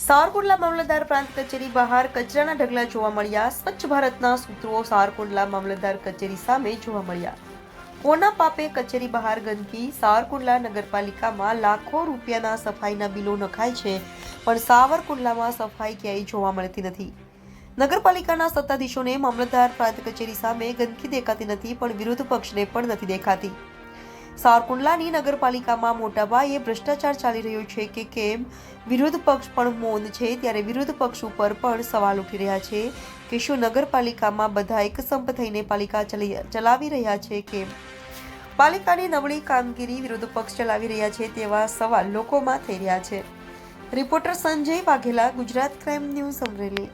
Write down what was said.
સાવરકુંડલા મામલતદાર પ્રાંત કચેરી બહાર કચરાના ઢગલા જોવા મળ્યા. સ્વચ્છ ભારતના સૂત્રો સાવરકુંડલા મામલતદાર કચેરી સામે જોવા મળ્યા. કોના પાપે કચેરી બહાર ગંદકી? સાવરકુંડલા નગરપાલિકામાં લાખો રૂપિયાના સફાઈના બિલો નખાય છે, પણ સાવરકુંડલામાં સફાઈ ક્યાંય જોવા મળતી નથી. નગરપાલિકાના સત્તાધીશોને મામલતદાર પ્રાંત કચેરી સામે ગંદકી દેખાતી નથી, પણ વિરોધ પક્ષને પણ નથી દેખાતી. સાવરકુંડલાની નગરપાલિકામાં મોટા પાયે ભ્રષ્ટાચાર ચાલી રહ્યો છે કે કેમ? વિરોધ પક્ષ પણ મૌન છે, ત્યારે વિરોધ પક્ષ ઉપર પણ સવાલ ઉઠી રહ્યા છે કે શું નગરપાલિકામાં બધા એક સંપ થઈને પાલિકા ચલી- ચલાવી રહ્યા છે કે પાલિકાની નબળી કામગીરી વિરોધ પક્ષ ચલાવી રહ્યા છે તેવા સવાલ લોકોમાં થઈ રહ્યા છે. Reporter Sanjay Vaghela, Gujarat crime news Amreli.